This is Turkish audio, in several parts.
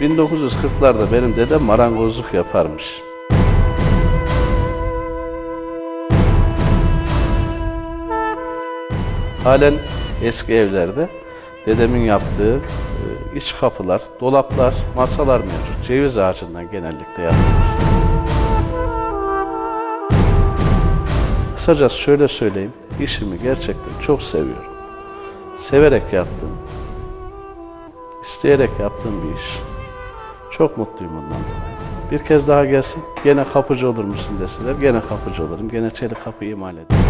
...1940'larda benim dedem marangozluk yaparmış. Halen eski evlerde dedemin yaptığı e, iç kapılar, dolaplar, masalar mevcut. Ceviz ağacından genellikle yapılmış. Kısacası şöyle söyleyeyim, işimi gerçekten çok seviyorum. Severek yaptım, isteyerek yaptığım bir iş. Çok mutluyum bundan dolayı. Bir kez daha gelsin, gene kapıcı olur musun deseler, gene kapıcı olurum, gene çelik kapı imal ederim.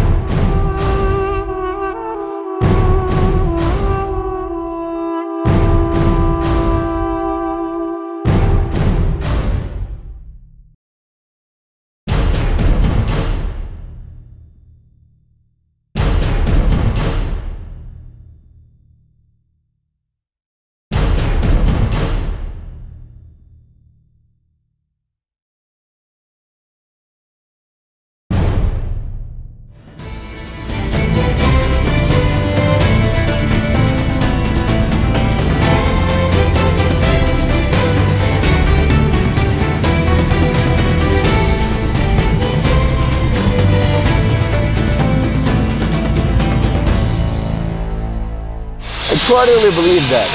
Totally believe that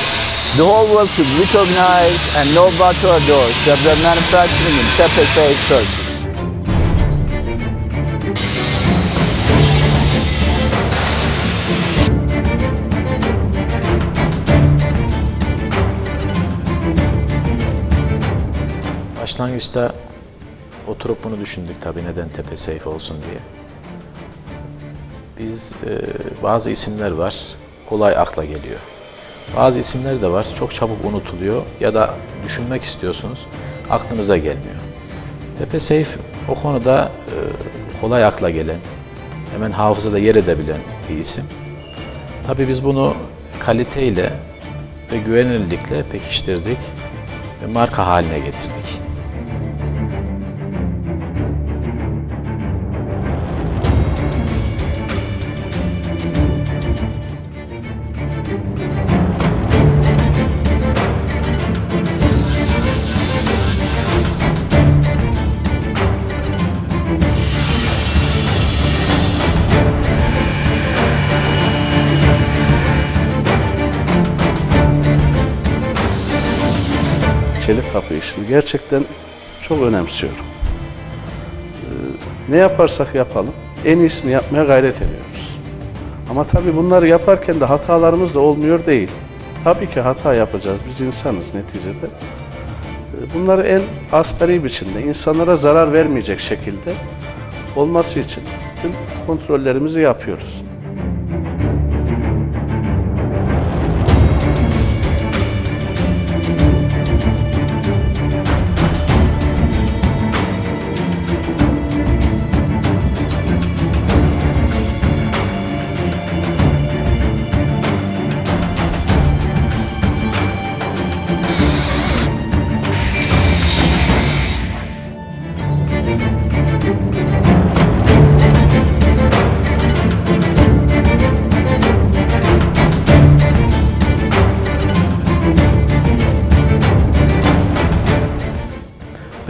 the whole world should recognize and know about our doors that we're manufacturing in Tepe Turkey. Başlangıçta oturup bunu düşündük tabii neden Tepe Seyfi olsun diye. Biz e, bazı isimler var kolay akla geliyor. Bazı isimler de var çok çabuk unutuluyor ya da düşünmek istiyorsunuz aklınıza gelmiyor. Tepe Seyf o konuda e, kolay akla gelen, hemen hafızada yer edebilen bir isim. Tabii biz bunu kaliteyle ve güvenilirlikle pekiştirdik ve marka haline getirdik. Çelik kapı işini gerçekten çok önemsiyorum. Ee, ne yaparsak yapalım en iyisini yapmaya gayret ediyoruz. Ama tabii bunları yaparken de hatalarımız da olmuyor değil. Tabii ki hata yapacağız. Biz insanız neticede. Ee, Bunları en asgari biçimde, insanlara zarar vermeyecek şekilde olması için tüm kontrollerimizi yapıyoruz.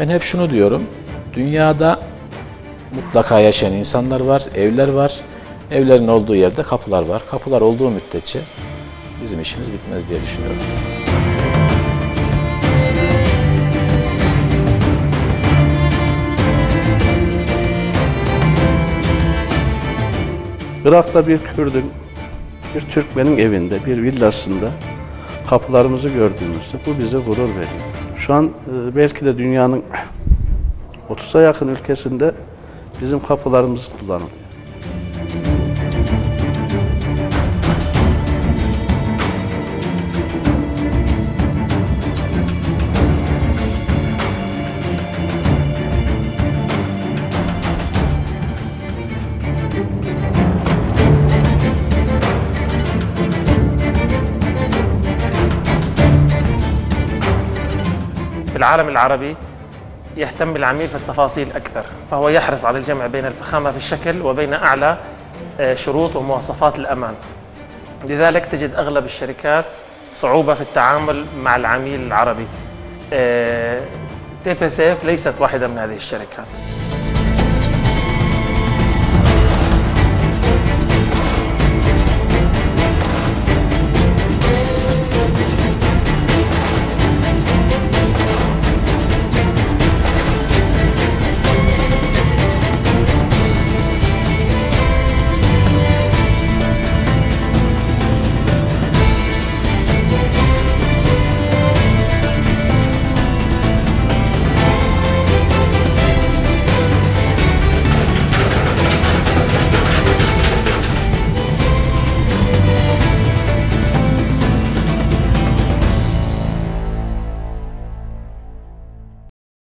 Ben hep şunu diyorum. Dünyada mutlaka yaşayan insanlar var, evler var. Evlerin olduğu yerde kapılar var. Kapılar olduğu müddetçe bizim işimiz bitmez diye düşünüyorum. Irak'ta bir Kürdün, bir Türkmenin evinde, bir villasında kapılarımızı gördüğümüzde bu bize gurur veriyor. Şu an e, belki de dünyanın 30'a yakın ülkesinde bizim kapılarımız kullanılıyor. العالم العربي يهتم العميل في التفاصيل أكثر فهو يحرص على الجمع بين الفخامة في الشكل وبين أعلى آه، شروط ومواصفات الأمان. لذلك تجد أغلب الشركات صعوبة في التعامل مع العميل العربي. آه، تي بي سيف ليست واحدة من هذه الشركات.